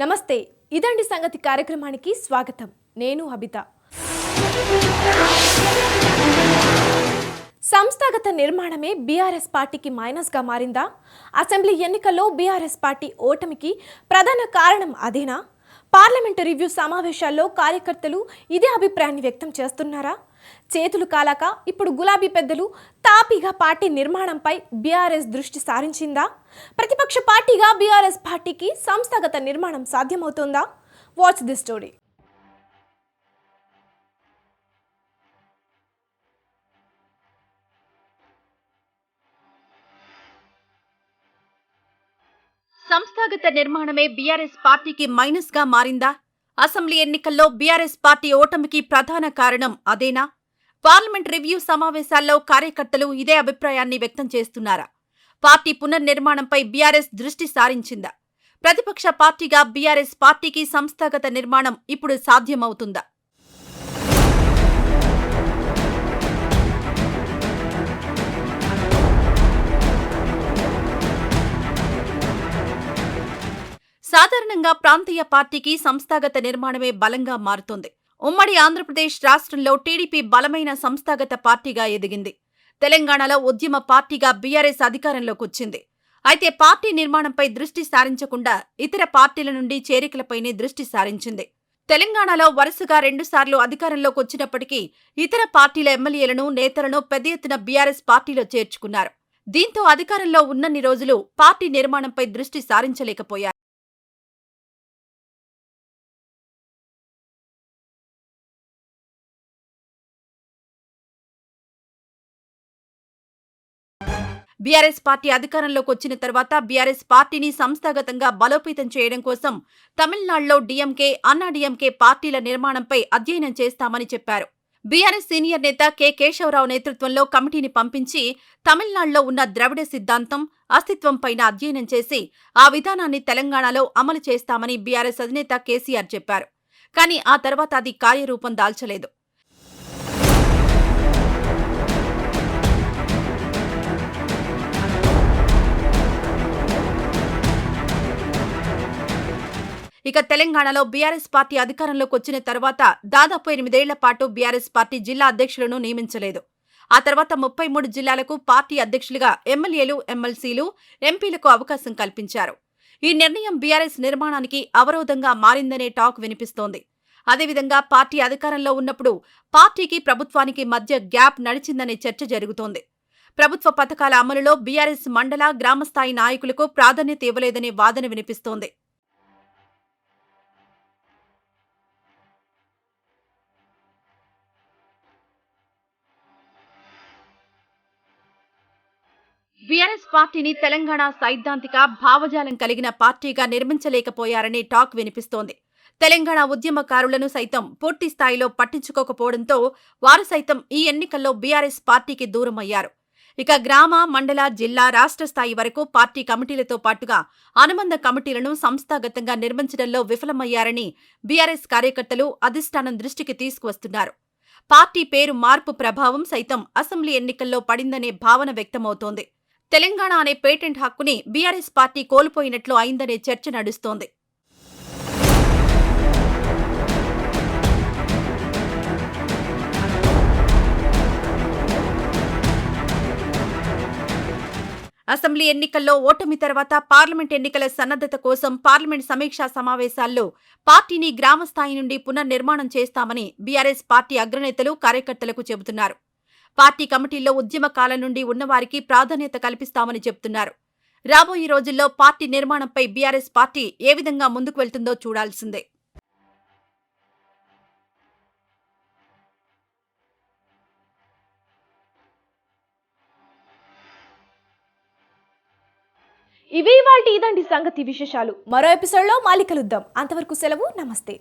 నమస్తే. ఇదండి సంగతి కార్యక్రమానికి స్వాగతం. నేను అబిత సంస్థాగత నిర్మాణమే బీఆర్ఎస్ పార్టీకి మైనస్గా మారిందా? అసెంబ్లీ ఎన్నికల్లో బీఆర్ఎస్ పార్టీ ఓటమికి ప్రధాన కారణం అదేనా? పార్లమెంటు రివ్యూ సమావేశాల్లో కార్యకర్తలు ఇదే అభిప్రాయాన్ని వ్యక్తం చేస్తున్నారా? చేతులు కాలాక ఇప్పుడు గులాబీ పెద్దలు తాపీగా పార్టీ నిర్మాణంపై బీఆర్ఎస్ దృష్టి సారించిందా? ప్రతిపక్ష పార్టీగా బీఆర్ఎస్ పార్టీకి సంస్థాగత నిర్మాణం సాధ్యమవుతోందా? వాచ్ ది స్టోరీ సంస్థాగత నిర్మాణమే బీఆర్ఎస్ పార్టీకి మైనస్గా మారిందా? అసెంబ్లీ ఎన్నికల్లో బీఆర్ఎస్ పార్టీ ఓటమికి ప్రధాన కారణం అదేనా? పార్లమెంట్ రివ్యూ సమావేశాల్లో కార్యకర్తలు ఇదే అభిప్రాయాన్ని వ్యక్తం చేస్తున్నారా? పార్టీ పునర్నిర్మాణంపై బీఆర్ఎస్ దృష్టి సారించిందా? ప్రతిపక్ష పార్టీగా బీఆర్ఎస్ పార్టీకి సంస్థాగత నిర్మాణం ఇప్పుడు సాధ్యమవుతుందా? సాధారణంగా ప్రాంతీయ పార్టీకి సంస్థాగత నిర్మాణమే బలంగా మారుతోంది. ఉమ్మడి ఆంధ్రప్రదేశ్ రాష్ట్రంలో టీడీపీ బలమైన సంస్థాగత పార్టీగా ఎదిగింది. తెలంగాణలో ఉద్యమ పార్టీగా బీఆర్ఎస్ అధికారంలోకి వచ్చింది. అయితే పార్టీ నిర్మాణంపై దృష్టి సారించకుండా ఇతర పార్టీల నుండి చేరికలపైనే దృష్టి సారించింది. తెలంగాణలో వరుసగా రెండుసార్లు అధికారంలోకి వచ్చినప్పటికీ ఇతర పార్టీల ఎమ్మెల్యేలను నేతలను పెద్ద ఎత్తున బీఆర్ఎస్ పార్టీలో చేర్చుకున్నారు. దీంతో అధికారంలో ఉన్నన్ని రోజులు పార్టీ నిర్మాణంపై దృష్టి సారించలేకపోయారు. బీఆర్ఎస్ పార్టీ అధికారంలోకి వచ్చిన తర్వాత బీఆర్ఎస్ పార్టీని సంస్థాగతంగా బలోపేతం చేయడం కోసం తమిళనాడులో డీఎంకే అన్నాడీఎంకే పార్టీల నిర్మాణంపై అధ్యయనం చేస్తామని చెప్పారు. బీఆర్ఎస్ సీనియర్ నేత కె. కేశవరావు నేతృత్వంలో కమిటీని పంపించి తమిళనాడులో ఉన్న ద్రవిడ సిద్ధాంతం అస్తిత్వంపైన అధ్యయనం చేసి ఆ విధానాన్ని తెలంగాణలో అమలు చేస్తామని బీఆర్ఎస్ అధినేత కేసీఆర్ చెప్పారు. కానీ ఆ తర్వాత అది కార్యరూపం దాల్చలేదు. ఇక తెలంగాణలో బీఆర్ఎస్ పార్టీ అధికారంలోకి వచ్చిన తర్వాత దాదాపు ఎనిమిదేళ్ళ పాటు బీఆర్ఎస్ పార్టీ జిల్లా అధ్యక్షులను నియమించలేదు. ఆ తర్వాత ముప్పై మూడు జిల్లాలకు పార్టీ అధ్యక్షులుగా ఎమ్మెల్యేలు ఎమ్మెల్సీలు ఎంపీలకు అవకాశం కల్పించారు. ఈ నిర్ణయం బీఆర్ఎస్ నిర్మాణానికి అవరోధంగా మారిందనే టాక్ వినిపిస్తోంది. అదేవిధంగా పార్టీ అధికారంలో ఉన్నప్పుడు పార్టీకి ప్రభుత్వానికి మధ్య గ్యాప్ నడిచిందనే చర్చ జరుగుతోంది. ప్రభుత్వ పథకాల అమలులో బీఆర్ఎస్ మండల గ్రామస్థాయి నాయకులకు ప్రాధాన్యత ఇవ్వలేదనే వాదన వినిపిస్తోంది. బీఆర్ఎస్ పార్టీని తెలంగాణ సైద్ధాంతిక భావజాలం కలిగిన పార్టీగా నిర్మించలేకపోయారనే టాక్ వినిపిస్తోంది. తెలంగాణ ఉద్యమకారులను సైతం పూర్తి స్థాయిలో పట్టించుకోకపోవడంతో వారు సైతం ఈ ఎన్నికల్లో బీఆర్ఎస్ పార్టీకి దూరమయ్యారు. ఇక గ్రామ మండల జిల్లా రాష్ట్ర స్థాయి వరకు పార్టీ కమిటీలతో పాటుగా అనుబంధ కమిటీలను సంస్థాగతంగా నిర్మించడంలో విఫలమయ్యారని బీఆర్ఎస్ కార్యకర్తలు అధిష్టానం దృష్టికి తీసుకువస్తున్నారు. పార్టీ పేరు మార్పు ప్రభావం సైతం అసెంబ్లీ ఎన్నికల్లో పడిందనే భావన వ్యక్తమవుతోంది. తెలంగాణ అనే పేటెంట్ హక్కుని బీఆర్ఎస్ పార్టీ కోల్పోయినట్లు అయిందనే చర్చ నడుస్తోంది. అసెంబ్లీ ఎన్నికల్లో ఓటమి తర్వాత పార్లమెంట్ ఎన్నికల సన్నద్ధత కోసం పార్లమెంట్ సమీక్షా సమావేశాల్లో పార్టీని గ్రామ స్థాయి నుండి పునర్నిర్మాణం చేస్తామని బీఆర్ఎస్ పార్టీ అగ్రనేతలు కార్యకర్తలకు చెబుతున్నారు. పార్టీ కమిటీల్లో ఉద్యమ కాలం నుండి ఉన్నవారికి ప్రాధాన్యత కల్పిస్తామని చెబుతున్నారు రాబోయే రోజుల్లో పార్టీ నిర్మాణంపై బీఆర్ఎస్ పార్టీ ఏ విధంగా ముందుకు వెళ్తుందో చూడాల్సిందే. ఇవి వాటి ఇదండి సంగతి విశేషాలు. మరో ఎపిసోడ్లో మాలికలుద్దాం. అంతవరకు సెలవు నమస్తే.